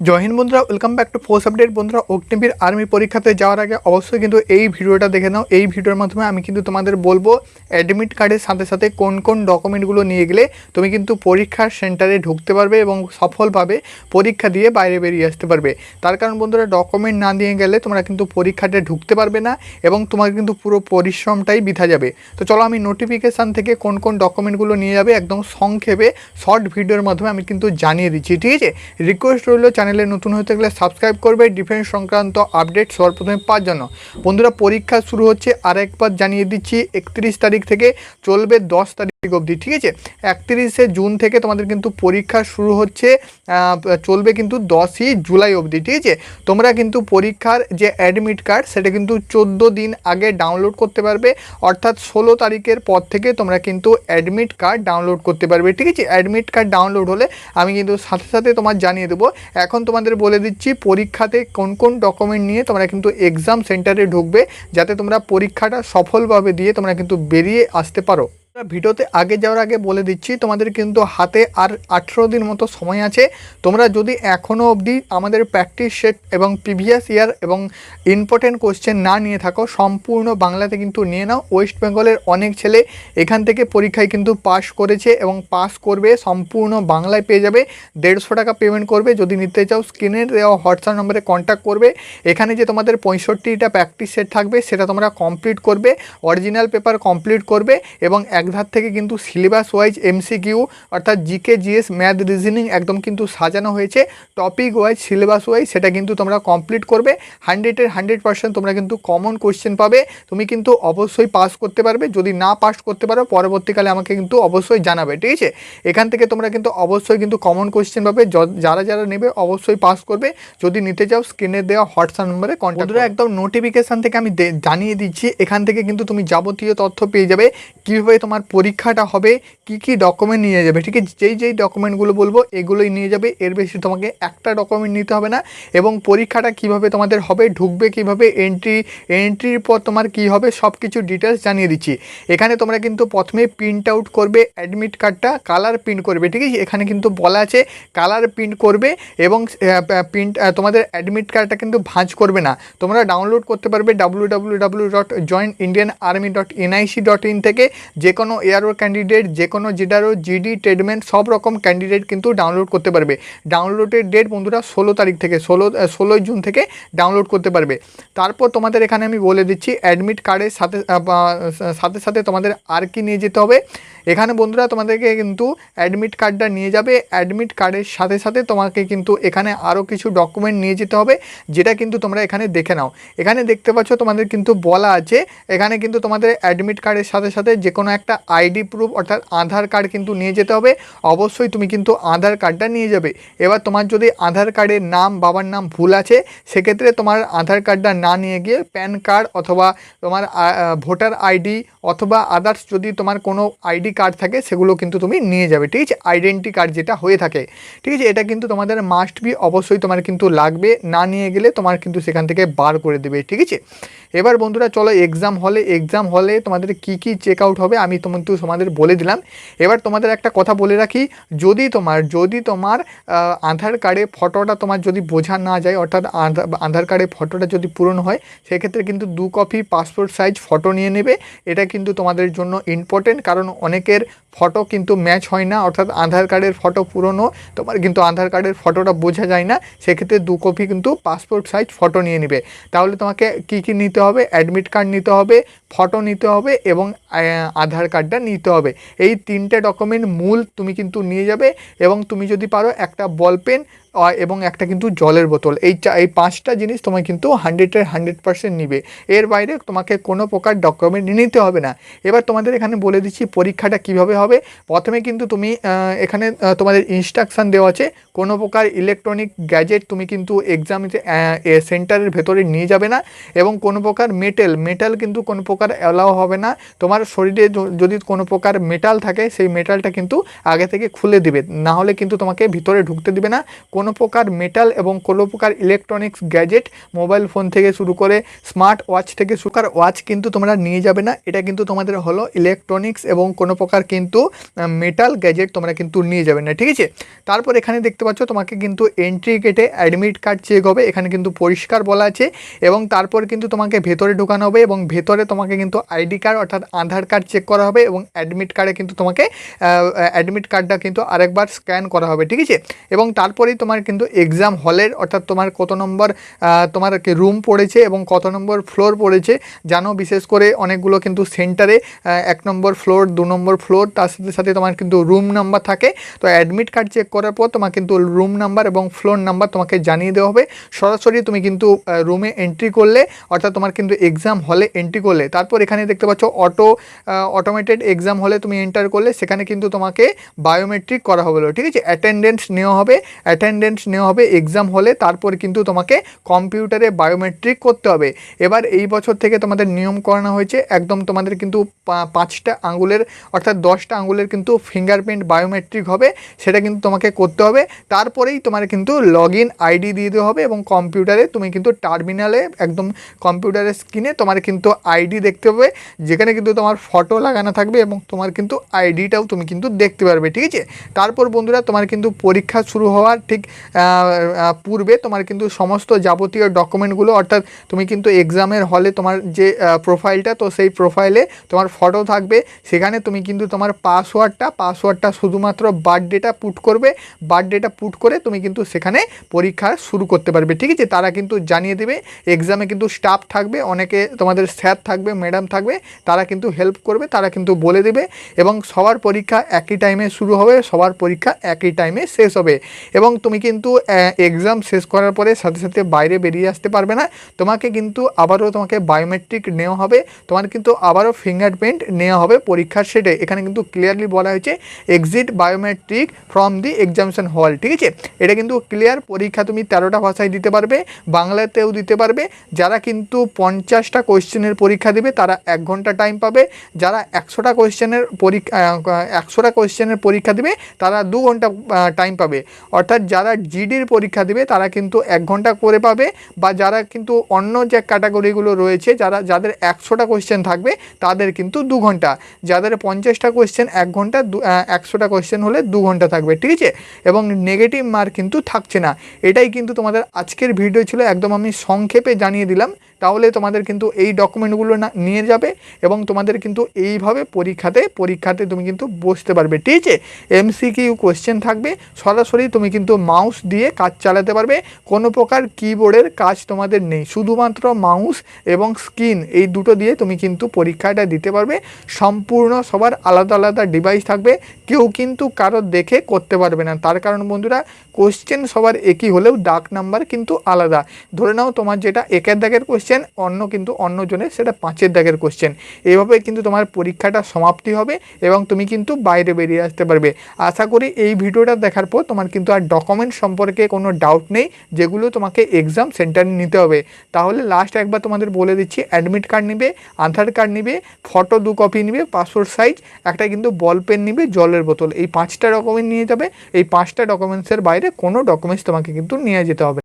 জয় হিন্দ বন্ধুরা welcome back to force update বন্ধুরা Agniveer army পরীক্ষাতে যাওয়ার আগে অবশ্যই কিন্তু এই ভিডিওটা দেখে নাও। এই ভিডিওর মাধ্যমে আমি কিন্তু তোমাদের বলব অ্যাডমিট কার্ডের সাথে সাথে কোন কোন ডকুমেন্টগুলো নিয়ে গেলে তুমি কিন্তু পরীক্ষার সেন্টারে ঢুকতে পারবে এবং সফলভাবে পরীক্ষা দিয়ে বাইরে বেরিয়ে আসতে পারবে। তার কারণ বন্ধুরা ডকুমেন্ট না দিয়ে গেলে তোমরা কিন্তু পরীক্ষাতে ঢুকতে পারবে না এবং তোমার কিন্তু পুরো পরিশ্রমটাই বৃথা যাবে। তো চলো আমি নোটিফিকেশান থেকে কোন কোন ডকুমেন্টগুলো নিয়ে যাবে একদম সংক্ষেপে শর্ট ভিডিওর মাধ্যমে আমি কিন্তু জানিয়ে দিচ্ছি। ঠিক আছে? রিকোয়েস্ট রইল চ্যানেলে নতুন হতে গেলে সাবস্ক্রাইব করবে ডিফেন্স সংক্রান্ত আপডেট সবার প্রথমে পাওয়ার জন্য। বন্ধুরা, পরীক্ষা শুরু হচ্ছে আর একবার জানিয়ে দিচ্ছি, একত্রিশ তারিখ থেকে চলবে দশ তারিখ অবধি, ঠিক আছে? একত্রিশে জুন থেকে তোমাদের কিন্তু পরীক্ষা শুরু হচ্ছে চলবে কিন্তু দশই জুলাই অবধি, ঠিক আছে? তোমরা কিন্তু পরীক্ষার যে অ্যাডমিট কার্ড সেটা কিন্তু চোদ্দ দিন আগে ডাউনলোড করতে পারবে, অর্থাৎ ষোলো তারিখের পর থেকে তোমরা কিন্তু অ্যাডমিট কার্ড ডাউনলোড করতে পারবে, ঠিক আছে? অ্যাডমিট কার্ড ডাউনলোড হলে আমি কিন্তু সাথে সাথে তোমার জানিয়ে দেবো। এখন তোমাদের বলে দিচ্ছি, পরীক্ষাতে কোন কোন ডকুমেন্ট নিয়ে তোমরা কিন্তু এক্সাম সেন্টারে ঢুকবে, যাতে তোমরা পরীক্ষাটা সফলভাবে দিয়ে তোমরা কিন্তু বেরিয়ে আসতে পারো। ভিডিওতে আগে যাওয়ার আগে বলে দিচ্ছি, তোমাদের কিন্তু হাতে আর আঠেরো দিন মতো সময় আছে। তোমরা যদি এখনও অবধি আমাদের প্র্যাকটিস সেট এবং প্রিভিয়াস ইয়ার এবং ইম্পর্টেন্ট কোশ্চেন না নিয়ে থাকো, সম্পূর্ণ বাংলাতে কিন্তু নিয়ে নাও। ওয়েস্ট বেঙ্গলের অনেক ছেলে এখান থেকে পরীক্ষায় কিন্তু পাস করেছে এবং পাস করবে, সম্পূর্ণ বাংলায় পেয়ে যাবে। দেড়শো টাকা পেমেন্ট করবে, যদি নিতে চাও স্ক্রিনের দেওয়া হোয়াটসঅ্যাপ নম্বরে কন্ট্যাক্ট করবে। এখানে যে তোমাদের পঁয়ষট্টিটা প্র্যাকটিস সেট থাকবে, সেটা তোমরা কমপ্লিট করবে অরিজিনাল পেপার কমপ্লিট করবে এবং এক ধার থেকে কিন্তু সিলেবাস ওয়াইজ এমসিকিউ অর্থাৎ জিকে জিএস ম্যাথ রিজনিং একদম কিন্তু সাজানো হয়েছে। টপিক ওয়াইজ সিলেবাস ওয়াইজ সেটা কিন্তু তোমরা কমপ্লিট করবে। হান্ড্রেডের হান্ড্রেড পার্সেন্ট তোমরা কিন্তু কমন কোশ্চেন পাবে। তুমি কিন্তু অবশ্যই পাস করতে পারবে। যদি না পাস করতে পারো, পরবর্তীকালে আমাকে কিন্তু অবশ্যই জানাবে, ঠিক আছে? এখান থেকে তোমরা কিন্তু অবশ্যই কিন্তু কমন কোশ্চেন পাবে। যারা যারা নেবে, অবশ্যই পাস করবে। যদি নিতে চাও স্ক্রিনে দেওয়া হোয়াটসঅ্যাপ নম্বরে কন্ট্যাক্ট একদম নোটিফিকেশান থেকে আমি জানিয়ে দিচ্ছি। এখান থেকে কিন্তু তুমি যাবতীয় তথ্য পেয়ে যাবে। কীভাবে তোমার পরীক্ষাটা হবে, কি কি ডকুমেন্ট নিয়ে যাবে, ঠিক আছে? যেই যেই ডকুমেন্টগুলো বলব, এগুলোই নিয়ে যাবে। এর বেশি তোমাকে একটা ডকুমেন্ট নিতে হবে না এবং পরীক্ষাটা কীভাবে তোমাদের হবে, ঢুকবে কীভাবে এন্ট্রি এন্ট্রির পর তোমার কি হবে সব কিছু ডিটেলস জানিয়ে দিচ্ছি। এখানে তোমরা কিন্তু প্রথমে প্রিন্ট আউট করবে অ্যাডমিট কার্ডটা কালার প্রিন্ট করবে, ঠিক আছে? এখানে কিন্তু বলা আছে কালার প্রিন্ট করবে এবং প্রিন্ট তোমাদের অ্যাডমিট কার্ডটা কিন্তু ভাঁজ করবে না। তোমরা ডাউনলোড করতে পারবে W W W dot joint Indian army dot NIC dot in থেকে, যে কোনো এয়ারও ক্যান্ডিডেট যে কোনো জিডারও জিডি ট্রেডম্যান সব রকম ক্যান্ডিডেট কিন্তু ডাউনলোড করতে পারবে। ডাউনলোডের ডেট বন্ধুরা ষোলো তারিখ থেকে, ষোলো ষোলোই জুন থেকে ডাউনলোড করতে পারবে। তারপর তোমাদের এখানে আমি বলে দিচ্ছি অ্যাডমিট কার্ডের সাথে সাথে সাথে তোমাদের আর কি নিয়ে যেতে হবে। এখানে বন্ধুরা তোমাদেরকে কিন্তু অ্যাডমিট কার্ডটা নিয়ে যাবে। অ্যাডমিট কার্ডের সাথে সাথে তোমাকে কিন্তু এখানে আরও কিছু ডকুমেন্ট নিয়ে যেতে হবে, যেটা কিন্তু তোমরা এখানে দেখে নাও। এখানে দেখতে পাচ্ছ তোমাদের কিন্তু বলা আছে, এখানে কিন্তু তোমাদের অ্যাডমিট কার্ডের সাথে সাথে যে কোনো একটা আইডি প্রুফ অর্থাৎ আধার কার্ড কিন্তু নিয়ে যেতে হবে। অবশ্যই তুমি কিন্তু আধার কার্ডটা নিয়ে যাবে। এবার তোমার যদি আধার কার্ডের নাম, বাবার নাম ভুল আছে, সেক্ষেত্রে তোমার আধার কার্ডটা না নিয়ে গিয়ে প্যান কার্ড অথবা তোমার ভোটার আইডি অথবা আদার্স যদি তোমার কোনো আইডি কার্ড থাকে, সেগুলো কিন্তু তুমি নিয়ে যাবে। ঠিক আছে? আইডেন্টি কার্ড যেটা হয়ে থাকে। ঠিক আছে? এটা কিন্তু তোমাদের মাস্ট বি অবশ্যই তোমার কিন্তু লাগবে। না নিয়ে গেলে তোমার কিন্তু সেখান থেকে বার করে দেবে। ঠিক আছে? এবার বন্ধুরা চলো এক্সাম হলে এক্সাম হলে তোমাদের কি কি চেক আউট হবে আমি তোমার তো তোমাদের বলে দিলাম। এবার তোমাদের একটা কথা বলে রাখি, যদি তোমার যদি তোমার আধার কার্ডে ফটোটা তোমার যদি বোঝা না যায়, অর্থাৎ আধা- আধার কার্ডে ফটোটা যদি পূরণ হয়, সেক্ষেত্রে কিন্তু দু কপি পাসপোর্ট সাইজ ফটো নিয়ে নেবে। এটা কিন্তু তোমাদের জন্য ইম্পর্টেন্ট কারণ অনেকের ফটো কিন্তু ম্যাচ হয় না, অর্থাৎ আধার কার্ডের ফটো পুরনো, তোমার কিন্তু আধার কার্ডের ফটোটা বোঝা যায় না, সেক্ষেত্রে দু কপি কিন্তু পাসপোর্ট সাইজ ফটো নিয়ে নেবে। তাহলে তোমাকে কি কি নিতে হবে? অ্যাডমিট কার্ড নিতে হবে ফটো নিতে হবে এবং আধার কার্ডটা নিতে হবে। এই তিনটে ডকুমেন্ট মূল তুমি কিন্তু নিয়ে যাবে এবং তুমি যদি পারো একটা বল পেন এবং একটা কিন্তু জলের বোতল। এই এই পাঁচটা জিনিস তোমায় কিন্তু হান্ড্রেডের হান্ড্রেড পার্সেন্ট নিবে। এর বাইরে তোমাকে কোনো প্রকার ডকুমেন্ট নিতে হবে না। এবার তোমাদের এখানে বলে দিচ্ছি পরীক্ষাটা কীভাবে হবে। প্রথমে কিন্তু তুমি এখানে তোমাদের ইনস্ট্রাকশান দেওয়া আছে। কোনো প্রকার ইলেকট্রনিক গ্যাজেট তুমি কিন্তু এক্সাম সেন্টারের ভেতরে নিয়ে যাবে না। এবং কোনো প্রকার মেটেল মেটাল কিন্তু কোনো প্রকার অ্যালাও হবে না। তোমার শরীরে যদি কোনো প্রকার মেটাল থাকে, সেই মেটালটা কিন্তু আগে থেকে খুলে দিবে। না হলে কিন্তু তোমাকে ভিতরে ঢুকতে দিবে না। কোনো প্রকার মেটাল এবং কোনো প্রকার ইলেকট্রনিক্স গ্যাজেট মোবাইল ফোন থেকে শুরু করে স্মার্ট ওয়াচ থেকে শুরু করে ওয়াচ কিন্তু তোমরা নিয়ে যাবে না। এটা কিন্তু তোমাদের হলো ইলেকট্রনিক্স এবং কোনো প্রকার কিন্তু মেটাল গ্যাজেট তোমরা কিন্তু নিয়ে যাবে না, ঠিক আছে? তারপর এখানে দেখতে পাচ্ছ তোমাকে কিন্তু এন্ট্রি গেটে অ্যাডমিট কার্ড চেক হবে, এখানে কিন্তু পরিষ্কার বলা আছে এবং তারপর কিন্তু তোমাকে ভেতরে ঢোকানো হবে এবং ভেতরে তোমাকে কিন্তু আইডি কার্ড অর্থাৎ আধার কার্ড চেক করা হবে এবং অ্যাডমিট কার্ডে কিন্তু তোমাকে অ্যাডমিট কার্ডটা কিন্তু আরেকবার স্ক্যান করা হবে, ঠিক আছে? এবং তারপরেই তোমার কিন্তু এক্সাম হলের অর্থাৎ তোমার কত নম্বর তোমার রুম পড়েছে এবং কত নম্বর ফ্লোর পড়েছে, জানো বিশেষ করে অনেকগুলো কিন্তু সেন্টারে এক নম্বর ফ্লোর দু নম্বর ফ্লোর তার সাথে সাথে তোমার কিন্তু রুম নাম্বার থাকে। তো অ্যাডমিট কার্ড চেক করার পর তোমার কিন্তু রুম নাম্বার এবং ফ্লোর নাম্বার তোমাকে জানিয়ে দেওয়া হবে। সরাসরি তুমি কিন্তু রুমে এন্ট্রি করলে, অর্থাৎ তোমার কিন্তু এক্সাম হলে এন্ট্রি করলে। তারপর এখানে দেখতে পাচ্ছ অটো অটোমেটেড এক্সাম হলে তুমি এন্টার করলে, সেখানে কিন্তু তোমাকে বায়োমেট্রিক করা হবে ঠিক আছে? অ্যাটেন্ডেন্স নেওয়া হবে। অ্যাটেন্ডেন্স নেওয়া হবে এক্সাম হলে, তারপর কিন্তু তোমাকে কম্পিউটারে বায়োমেট্রিক করতে হবে। এবার এই বছর থেকে তোমাদের নিয়ম করানো হয়েছে, একদম তোমাদের কিন্তু পাঁচটা আঙ্গুলের, অর্থাৎ দশটা আঙ্গুলের কিন্তু ফিঙ্গারপ্রিন্ট বায়োমেট্রিক হবে, সেটা কিন্তু তোমাকে করতে হবে। তারপরেই তোমার কিন্তু লগ ইন আইডি দিয়ে দেওয়া হবে এবং কম্পিউটারে তুমি কিন্তু টার্মিনালে একদম কম্পিউটারের স্ক্রিনে তোমার কিন্তু আইডি দেখতে পাবে, যেখানে কিন্তু তোমার ফটো লাগানো থাকবে এবং তোমার কিন্তু আইডিটাও তুমি কিন্তু দেখতে পারবে, ঠিক আছে? তারপর বন্ধুরা, তোমার কিন্তু পরীক্ষা শুরু হওয়ার ঠিক পূর্বে তোমার কিন্তু সমস্ত যাবতীয় ডকুমেন্টগুলো অর্থাৎ তুমি কিন্তু এক্সামের হলে তোমার যে প্রোফাইলটা তো সেই প্রোফাইলে তোমার ফটো থাকবে। সেখানে তুমি কিন্তু তোমার পাসওয়ার্ডটা পাসওয়ার্ডটা শুধুমাত্র বার্থডেটা পুট করবে। বার্থডেটা পুট করে তুমি কিন্তু সেখানে পরীক্ষা শুরু করতে পারবে, ঠিক আছে? তারা কিন্তু জানিয়ে দেবে। এক্সামে কিন্তু স্টাফ থাকবে, অনেকে তোমাদের স্যার থাকবে ম্যাডাম থাকবে, তারা কিন্তু হেল্প করবে, তারা কিন্তু বলে দেবে। এবং সবার পরীক্ষা একই টাইমে শুরু হবে, সবার পরীক্ষা একই টাইমে শেষ হবে। এবং তুমি কিন্তু এক্সাম শেষ করার পরে সাথে সাথে বাইরে বেরিয়ে আসতে পারবে না। তোমাকে কিন্তু আবারও তোমাকে বায়োমেট্রিক নেওয়া হবে। তোমার কিন্তু আবারও ফিঙ্গারপ্রিন্ট নেওয়া হবে পরীক্ষার সেটে এখানে কিন্তু ক্লিয়ারলি বলা হয়েছে exit biometric from the examination hall ঠিক আছে? এটা কিন্তু ক্লিয়ার পরীক্ষা তুমি তেরোটা ভাষায় দিতে পারবে, বাংলাতেও দিতে পারবে। যারা কিন্তু পঞ্চাশটা কোয়েশ্চেনের পরীক্ষা দেবে, তারা এক ঘণ্টা টাইম পাবে। যারা একশোটা কোয়েশ্চেনের পরীক্ষা একশোটা কোয়েশ্চেনের পরীক্ষা দেবে, তারা দু ঘণ্টা টাইম পাবে। অর্থাৎ যারা জিডির পরীক্ষা দেবে, তারা কিন্তু এক ঘণ্টা করে পাবে বা যারা কিন্তু অন্য যে ক্যাটাগরিগুলো রয়েছে, যারা, যাদের একশোটা কোয়েশ্চেন থাকবে, তাদের কিন্তু দু ঘণ্টা। যাদের পঞ্চাশটা কোয়েশ্চেন এক ঘণ্টা, দু- একশোটা কোয়েশ্চেন হলে দু ঘণ্টা থাকবে, ঠিক আছে? এবং নেগেটিভ মার্ক কিন্তু থাকছে না। এটাই কিন্তু তোমাদের আজকের ভিডিও ছিল, একদম আমি সংক্ষেপে জানিয়ে দিলাম। তাহলে তোমাদের কিন্তু এই ডকুমেন্টগুলো না নিয়ে যাবে এবং তোমাদের কিন্তু এইভাবে পরীক্ষাতে পরীক্ষাতে তুমি কিন্তু বসতে পারবে, ঠিক আছে? এমসিকিউ কোয়েশ্চেন থাকবে, সরাসরি তুমি কিন্তু মাউস দিয়ে কাজ চালাতে পারবে, কোনো প্রকার কিবোর্ডের কাজ তোমাদের নেই, শুধুমাত্র মাউস এবং স্ক্রিন এই দুটো দিয়ে তুমি কিন্তু পরীক্ষাটা দিতে পারবে, সম্পূর্ণ সবার আলাদা আলাদা ডিভাইস থাকবে, কেউ কিন্তু কারও দেখে করতে পারবে না, তার কারণ বন্ধুরা কোশ্চেন সবার একই হলেও ডাক নাম্বার কিন্তু আলাদা। ধরে নাও তোমার যেটা একের দাগের কোশ্চেন অন্য কিন্তু অন্যজনের সেটা পাঁচের দাগের কোশ্চেন এইভাবে কিন্তু তোমার পরীক্ষাটা সমাপ্তি হবে এবং তুমি কিন্তু বাইরে বেরিয়ে আসতে পারবে। আশা করি এই ভিডিওটা দেখার পর তোমার কিন্তু আর ডকুমেন্ট সম্পর্কে কোনো ডাউট নেই, যেগুলো তোমাকে এক্সাম সেন্টারে নিতে হবে। তাহলে লাস্ট একবার তোমাদের বলে দিচ্ছি অ্যাডমিট কার্ড নিবে আধার কার্ড নিবে ফটো দু কপি নিবে পাসপোর্ট সাইজ একটা কিন্তু বল পেন নিবে, জলের বোতল। এই পাঁচটা ডকুমেন্ট নিয়ে যাবে। এই পাঁচটা ডকুমেন্টসের বাইরে কোনো ডকুমেন্টস তোমাকে কিন্তু নিয়ে যেতে হবে।